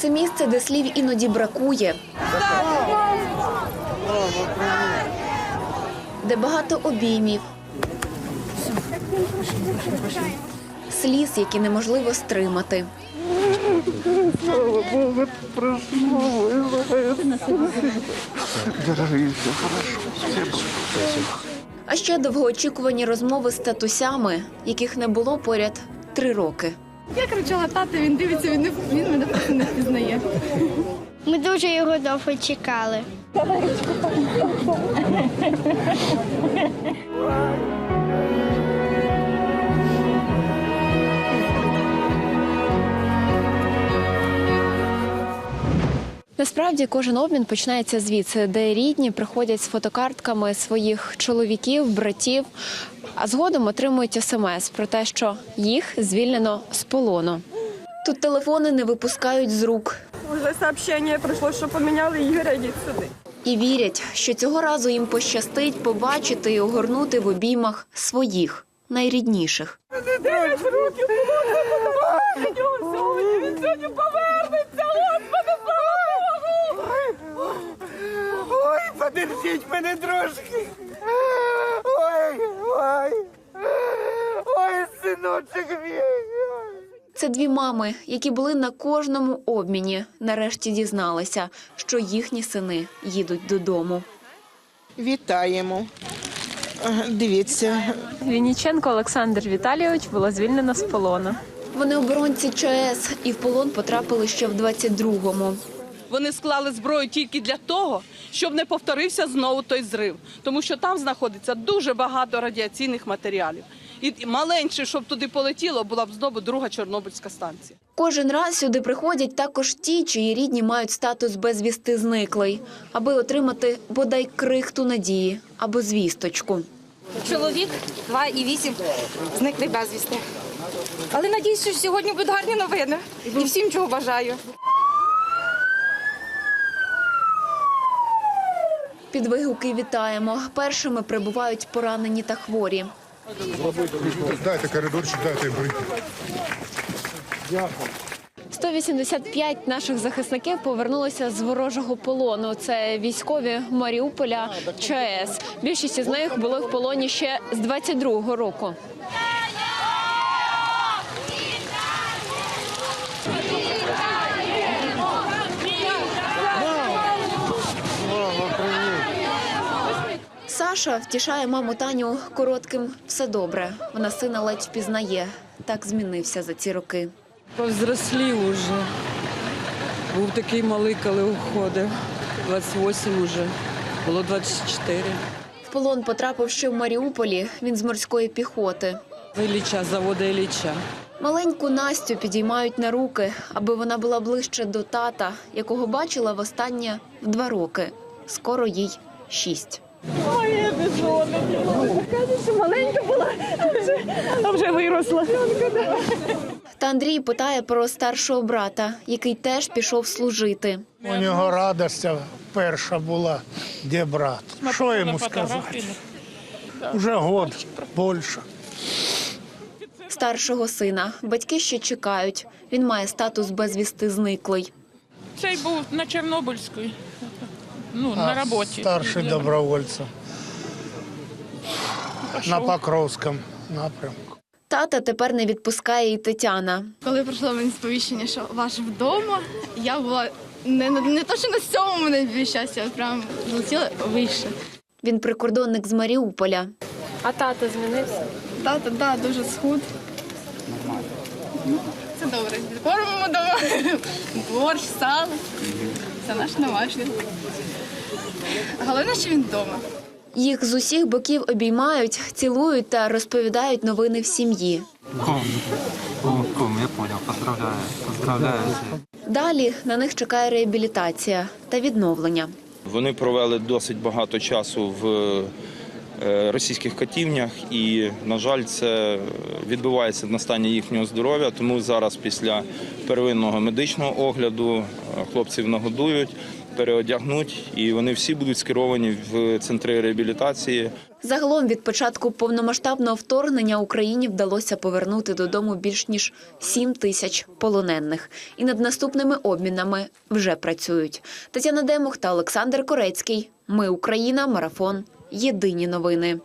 Це місце, де слів іноді бракує. Де багато обіймів. Сліз, які неможливо стримати. А ще довгоочікувані розмови з татусями, яких не було поряд три роки. Я кричала тата, він дивиться, він, не, він мене просто не впізнає. Ми дуже його довго чекали. Насправді кожен обмін починається звідси, де рідні приходять з фотокартками своїх чоловіків, братів, а згодом отримують смс про те, що їх звільнено з полону. Тут телефони не випускають з рук Уже сообщение пришло, що поміняли Ігоря, йдіть сюди. і вірять, що цього разу їм пощастить побачити і огорнути в обіймах своїх найрідніших. Дев'ять років. Він сьогодні повернеться. Господи, слава Богу! Ой, подержіть мене трошки. Ой, ой. Ой, синочок мій. Це дві мами, які були на кожному обміні. Нарешті дізналися, що їхні сини їдуть додому. Вітаємо. Дивіться, Вінніченко Олександр Віталійович було звільнено з полону. Вони оборонці ЧАЕС і в полон потрапили ще в 22-му. Вони склали зброю тільки для того, щоб не повторився знову той зрив, тому що там знаходиться дуже багато радіаційних матеріалів. І маленьше, щоб туди полетіло, була б знову друга Чорнобильська станція. Кожен раз сюди приходять також ті, чиї рідні мають статус безвісти зниклий, аби отримати бодай крихту надії або звісточку. Чоловік 2,8 зникли безвісти. Але надіюсь, що сьогодні будуть гарні новини. І всім чого бажаю. Під вигуки вітаємо. Першими прибувають поранені та хворі. Дайте коридорчик, дайте їм Дякую. 185 наших захисників повернулися з ворожого полону. Це військові Маріуполя ЧАЕС. Більшість із них були в полоні ще з 22-го року. Саша втішає маму Таню коротким все добре. Вона сина ледь впізнає. Так змінився за ці роки. Повзрослів уже. Був такий малий, коли уходив. 28 уже. Було 24. В полон потрапив ще в Маріуполі. Він з морської піхоти. Ілліча, заводу Ілліча. Маленьку Настю підіймають на руки, аби вона була ближче до тата, якого бачила востаннє в два роки. Скоро їй шість. А вже виросла. Та Андрій питає про старшого брата, який теж пішов служити. У нього радость перша була, де брат. Що йому сказати? Уже год більше. Старшого сина батьки ще чекають. Він має статус безвісти зниклий. Цей був на Чорнобильській, ну, на роботі. Старший добровольцем. На Покровському напрямку. Тата тепер не відпускає і Тетяна. Коли прийшло мені сповіщення, що ваш вдома, я була не, не, то, що на сьомому небі щастя, а прям злетіла вище. Він прикордонник з Маріуполя. А тато змінився? Тата, да, дуже схуд. Ну, Це добре. Кормимо вдома. Борщ, сало. Це наш домашнє. Головне, що він вдома. Їх з усіх боків обіймають, цілують та розповідають новини в сім'ї. Кум, кум, кум, я понял, поздравляю, поздравляю. Далі на них чекає реабілітація та відновлення. Вони провели досить багато часу в російських катівнях, і, на жаль, це відбувається на стані їхнього здоров'я. Тому зараз, після первинного медичного огляду, е, хлопців нагодують переодягнуть, і вони всі будуть скеровані в центри реабілітації. Загалом від початку повномасштабного вторгнення Україні вдалося повернути додому більш ніж 7 тисяч полонених. І над наступними обмінами вже працюють. Тетяна Демух та Олександр Корецький. Ми Україна. Марафон. Єдині новини.